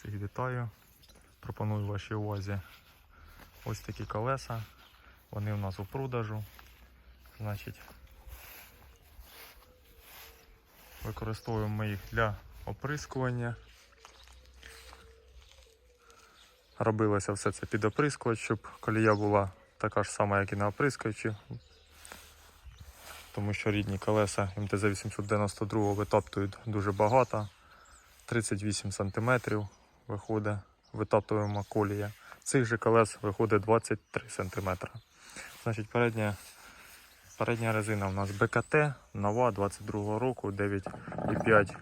Всіх вітаю. Пропоную вашій увазі ось такі колеса. Вони у нас у продажу. Значить, використовуємо ми їх для оприскування. Робилося все це під оприскувач, щоб колія була така ж сама, як і на оприскувачі. Тому що рідні колеса МТЗ-892 витоптують дуже багато. 38 см виходить, витоптуємо колія. Цих же колес виходить 23 см. Значить, передня, передня резина у нас БКТ, нова 22 року, 9,5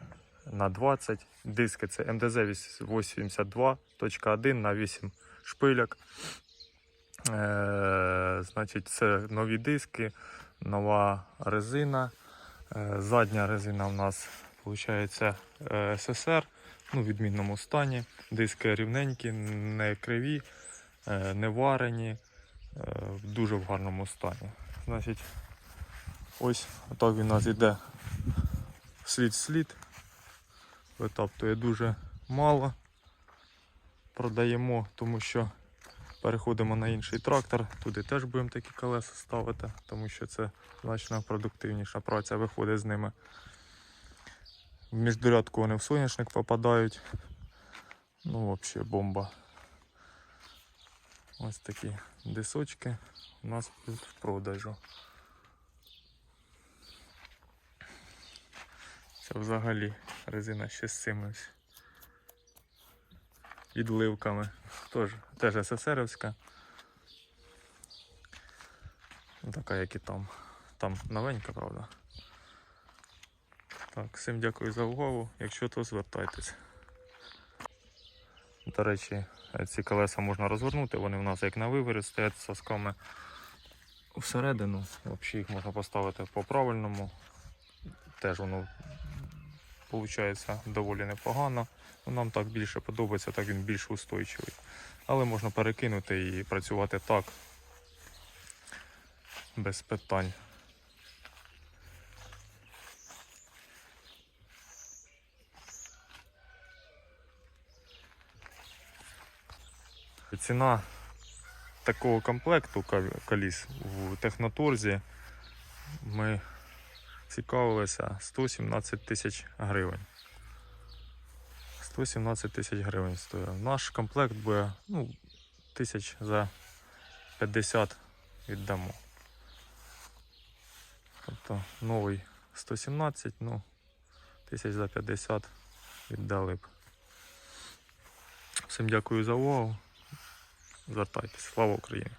на 20. Диски це МДЗ 82.1 на 8 шпиляк. Е, значить, це нові диски, нова резина. Е, задня резина у нас виходить СССР ну, відмінному стані. Диски рівненькі, не криві, е, не варені, е, дуже в гарному стані. Значить, ось так він у нас йде слід в слід. Витаптує дуже мало. Продаємо, тому що переходимо на інший трактор. Туди теж будемо такі колеса ставити, тому що це значно продуктивніша праця виходить з ними. В міждурядку вони в соняшник попадають. Ну, взагалі бомба. Ось такі дисочки у нас тут в продажу. Це взагалі резина ще з цими відливками. Тож, теж СССРівська. Така, як і там. Там новенька, правда. Так, всім дякую за увагу. Якщо то звертайтесь. До речі, ці колеса можна розвернути, вони в нас як на виворі стоять сосками всередину. Взагалі їх можна поставити по-правильному. Теж воно виходить доволі непогано. Нам так більше подобається, так він більш устойчивий. Але можна перекинути і працювати так без питань. Ціна такого комплекту кол- коліс в технотурзі ми цікавилися 117 тисяч гривень. 117 тисяч гривень стоїть. Наш комплект буде ну, тисяч за 50 віддамо. Тобто новий 117, ну, тисяч за 50 віддали б. Всім дякую за увагу. Звертайтесь. Слава Україні!